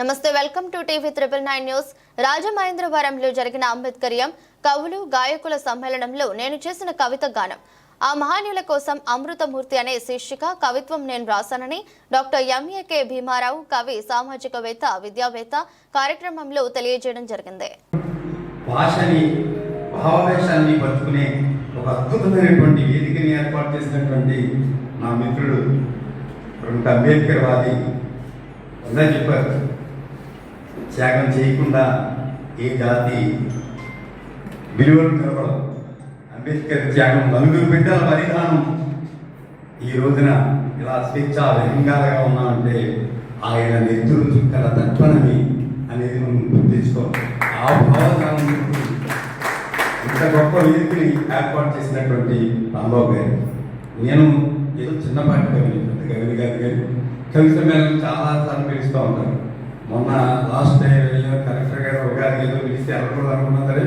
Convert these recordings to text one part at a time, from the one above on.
నమస్తే welcome to TV triple nine news. రాజమహేంద్రవరంలో జరిగిన అంబేద్కరియం కవులు గాయకుల సమ్మేళనంలో నేను చేసిన కవిత గానం. ఆ మహానీయుల కోసం అమృతమూర్తి అనే శీర్షిక కవిత్వం నేను రాశానని డాక్టర్ ఎంఏకే భీమారావు కవి సామాజికవేత్త విద్యావేత్త కార్యక్రమంలో తెలియజేయడం జరిగింది. భాషని భావావేశాన్ని ఒక అద్భుతమైనటువంటి వేదికని ఏర్పాటు చేసినటువంటి నా మిత్రుడు అంబేద్కర్ వాది చెప్పారు. త్యాగం చేయకుండా ఏ జాతి విలువలు నిలబడదు అంబేద్కర్ త్యాగం నలుగురు బిడ్డల బలిదానం ఈ రోజున ఇలా స్వేచ్ఛ విహంగాలుగా ఉన్నామంటే ఆయన నెత్తురు చుక్కల తత్వనమి అనేది మనం గుర్తించుకో ఆ ఇంత గొప్ప వేదికని ఏర్పాటు చేసినటువంటి రాంబాబు గారు నేను ఏదో చిన్నపాటి కవి పెద్ద కవిని కాదు కానీ కవి సమ్మేళనం చాలా సార్లు పిలుస్తూ ఉంటాను మొన్న లాస్ట్ టైం కలెక్టర్ గారు ఉగాది ఏదో పిలిస్తే వెళ్ళకూడదు అనుకున్నా సరే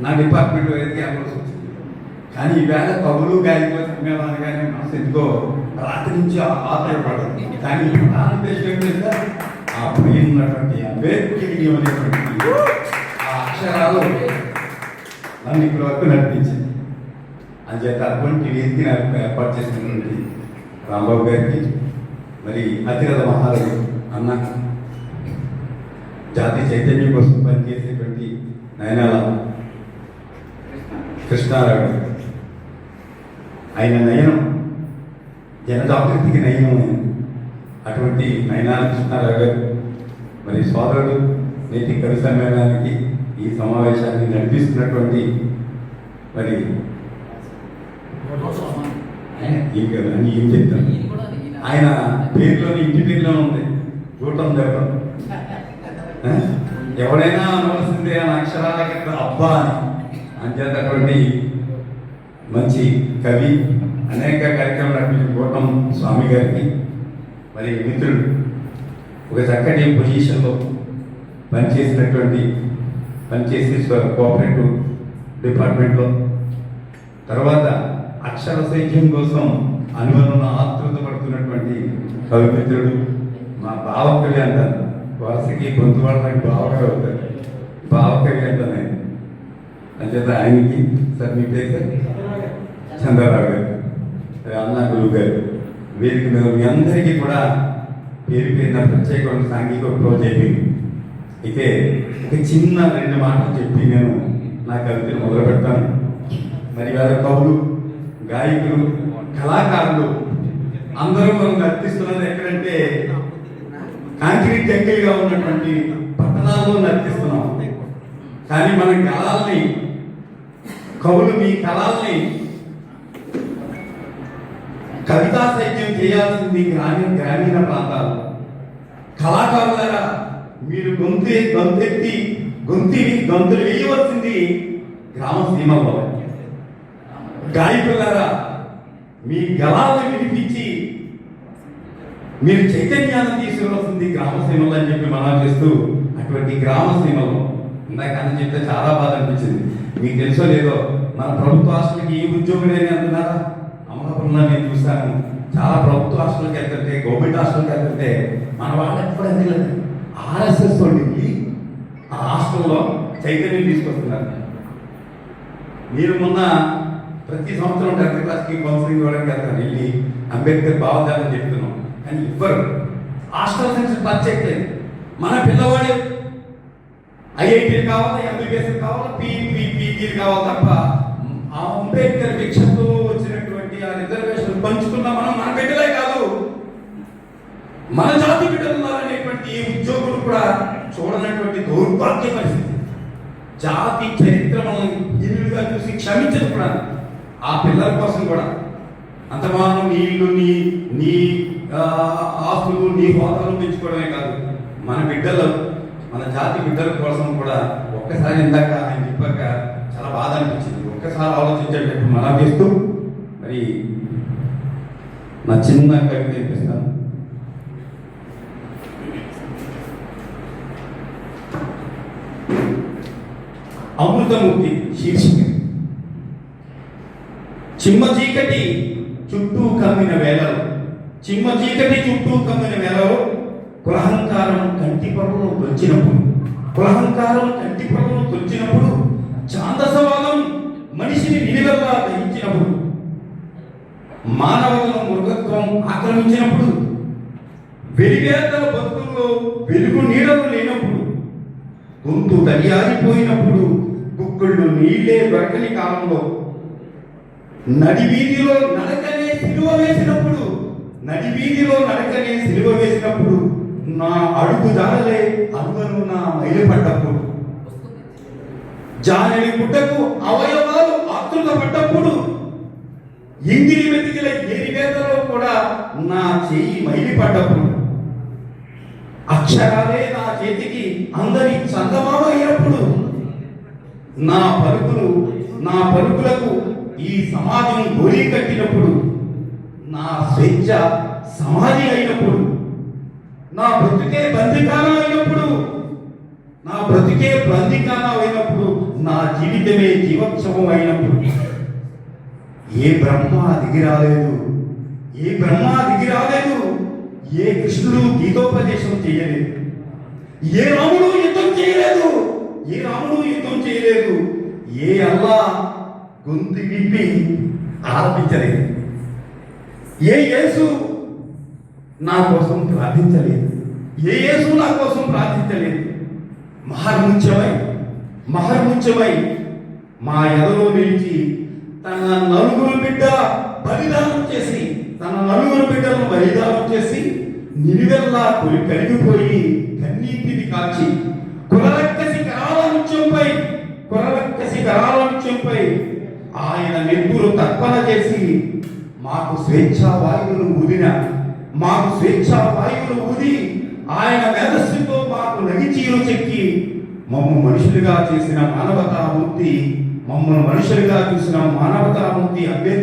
నా డిపార్ట్మెంట్ వేదిక వెళ్ళవలసి వచ్చింది. కానీ ఈవేళ కవులు గాయకుల సమ్మేళనాలు కానీ మనసు ఎందుకో రాత్రి నుంచి ఆధారపడదు. కానీ ప్రధాన ఉద్దేశం ఏంటంటే ఆ పైన ఉన్నటువంటి అంబేద్కర్ అనేటువంటి ఆ అక్షరాలు నన్ను ఇప్పటి వరకు నడిపించింది. అంచేత అటువంటి వేదికని ఏర్ప- ఏర్పాటు చేసినటువంటి రాంబాబు గారికి మరి అతిరథ మహారాజు అన్న జాతి చైతన్యం కోసం పనిచేసినటువంటి నయనాల కృష్ణారావు ఆయన నయనం జనజాగృతికి నయనం అటువంటి నయనాల కృష్ణారావు గారు మరి సోదరుడు నేటి కవి సమ్మేళనానికి ఈ సమావేశాన్ని నడిపిస్తున్నటువంటి మరి ఆయన ఏం ఏం చెప్తాను ఆయన పేరులోని ఇంటి పేరులో ఉంది. చూడటం జరగదు ఎవరైనా అనవలసిందే అని అక్షరాలకి అబ్బా అని. అంచేటటువంటి మంచి కవి అనేక కార్యక్రమాలు నడిపించిన స్వామి గారికి మరి మిత్రుడు ఒక చక్కటి పొజిషన్లో పనిచేసినటువంటి పనిచేసి కోఆపరేటివ్ డిపార్ట్మెంట్లో తర్వాత అక్షర సైక్యం కోసం అనువనున్న ఆతృత పడుతున్నటువంటి కవి మిత్రుడు మా భావకవి అంటారు వాసుకి గొంతు వాళ్ళకి భావకవి అవుతారు బావకవి అంటాను ఆయన అంచేత ఆయనకి సార్ మీ పేరు చంద్రరావు గారు. అన్నా గురువు గారు. వీరికి మేము మీ అందరికీ కూడా పేరు పేరిన ప్రత్యేకమైన సాంఘిక క్లోజ్ అయిపోయింది. అయితే ఒక చిన్న రెండు మాటలు చెప్పి నేను నా కవితను మొదలు పెడతాను. మరి వారి కవులు గాయకులు కళాకారులు అందరూ మనం నర్తిస్తున్నది ఎక్కడంటే కాంక్రీట్ జంగిల్గా ఉన్నటువంటి పట్టణాల్లో నర్తిస్తున్నాం కానీ మన కళల్ని కవులు మీ కళల్ని కవితా సాహిత్యం చేయాల్సింది గ్రామీణ గ్రామీణ ప్రాంతాలు. కళాకారులారా మీరు గొంతు గొంతెత్తి గొంతి గొంతులు వేయవలసింది గ్రామ సీమలో గాయకులారా మీ గళాలను వినిపించి మీరు చైతన్యాన్ని తీసుకురావాల్సింది గ్రామ సీమలు అని చెప్పి మనం చేస్తూ అటువంటి గ్రామ సీమలు ఇందాక అని చెప్తే చాలా బాధ అనిపించింది. మీకు తెలుసో లేదో మన ప్రభుత్వ హాస్టల్కి ఈ ఉద్యోగులేని అంటున్నారా? అమలాపురంలో నేను చూశాను. చాలా ప్రభుత్వ హాస్టల్కి వెళ్తుంటే గవర్నమెంట్ హాస్టల్కి వెళ్తుంటే మన వాళ్ళు ఎప్పుడు తెలియదు ఆర్ఎస్ఎస్ తోటి ఆ హాస్టల్లో చైతన్యం తీసుకొస్తున్నారు. మీరు మొన్న ప్రతి సంవత్సరం టెన్త్ క్లాస్కి కౌన్సిలింగ్ ఇవ్వడానికి వెళ్తాను వెళ్ళి అంబేద్కర్ భావజాలని చెప్తున్నాం. కానీ ఇవ్వరు. హాస్టల్ సెక్షన్ టచ్ మన పిల్లవాడు ఐఐటీలు కావాలి ఎంబీబీఎస్ కావాలి పీపీ కావాలి తప్ప ఆ అంబేద్కర్ భిక్షతో వచ్చినటువంటి ఆ రిజర్వేషన్ పంచుకున్న మనం మన బిడ్డలే కాదు. మన జాతి బిడ్డలు ఉన్నారనేటువంటి ఈ ఉద్యోగులు కూడా చూడనటువంటి దౌర్భాగ్య పరిస్థితి. జాతి చరిత్ర మనం ఇల్లుగా చూసి క్షమించదు కూడా. ఆ పిల్లల కోసం కూడా. అంత మాత్రం నీ నీ నీ ఆస్తులు నీ హోదాలు పెంచుకోవడమే కాదు. మన బిడ్డలు మన జాతి బిడ్డల కోసం కూడా ఒక్కసారి ఇందాక ఆయన చెప్పాక చాలా బాధ అనిపించింది. ఒక్కసారి ఆలోచించండి మనం చేస్తూ మరి నా చిన్న కవిత వినిపిస్తాను అమృతమూర్తి శీర్షిక. చిమ్మ చీకటి చుట్టూ కమ్మిన వేళలో. చిమ్మ చీకటి చుట్టూ కమ్మిన వేళలో కులహంకారం కంటి పొరను తొచ్చినప్పుడు కులహంకారం కంటి పొరను తొచ్చినప్పుడు ఛాందసవాదం మనిషిని నిలువగా దహించినప్పుడు. మానవతను మృగత్వం ఆక్రమించినప్పుడు. వెలివేతల బతుకుల్లో వెలుగు నీడలు లేనప్పుడు. గొంతు దడియారిపోయినప్పుడు కుక్కుళ్ళు నీళ్ళే దొరకని కాలంలో. నడి వీధిలో నడకనే సిలువ వేసినప్పుడు నది వీధిలో నడకనే సిలువ వేసినప్పుడు నా అడుగు జాడలే అడుగను నా మైలుపడ్డప్పుడు జానని గుడ్డకు అవయవాలు ఆతృత పడ్డప్పుడు ఇంగిలి వెతికిల ఏరివేతలో కూడా నా చెయ్యి మైలిపడ్డప్పుడు అక్షరాలే నా చేతికి అందరి చందమామ అయినప్పుడు నా పలుకులు నా పలుకులకు ఈ సమాజం గోలీ కట్టినప్పుడు నా స్వేచ్ఛ సమాధి అయినప్పుడు నా బ్రతుకే బంధికాన అయినప్పుడు నా బ్రతికే బంధికాన అయినప్పుడు నా జీవితమే జీవోత్సవం అయినప్పుడు ఏ బ్రహ్మ దిగి రాలేదు ఏ బ్రహ్మ దిగి రాలేదు ఏ కృష్ణుడు గీతోపదేశం చేయలేదు ఏ రాముడు యుద్ధం చేయలేదు ఏ రాముడు యుద్ధం చేయలేదు ఏ అల్లా గొంతు విప్పి ఆలపించలేదు. ఏ యేసు నా కోసం ప్రార్థించలేదు? ఏ యేసు నా కోసం ప్రార్థించలేదు? మహర్ముఖ్యమై మహర్ముఖ్యమై మా ఎదలో నిలిచి తన నలుగురు బిడ్డ బలిదానం చేసి తన నలుగురు బిడ్డలను బలిదానం చేసి నిలువెల్లా కొలి కలిగిపోయి కన్నీటిని కాల్చి కులరక్కసి కరాల నృత్యంపై కులరక్కసి కరాల నృత్యంపై ఆయన నెత్తురు తర్పణ చేసి మాకు స్వేచ్ఛా వాయువులు ఊదిన మాకు స్వేచ్ఛా వాయువులు ఊది ఆయన మేధస్సుతో మాకు నగిచీలు చెక్కి మమ్మల్ని మనుషులుగా చేసిన మానవతామూర్తి మమ్మల్ని మనుషులుగా చూసిన మానవతామూర్తి అంబేద్కర్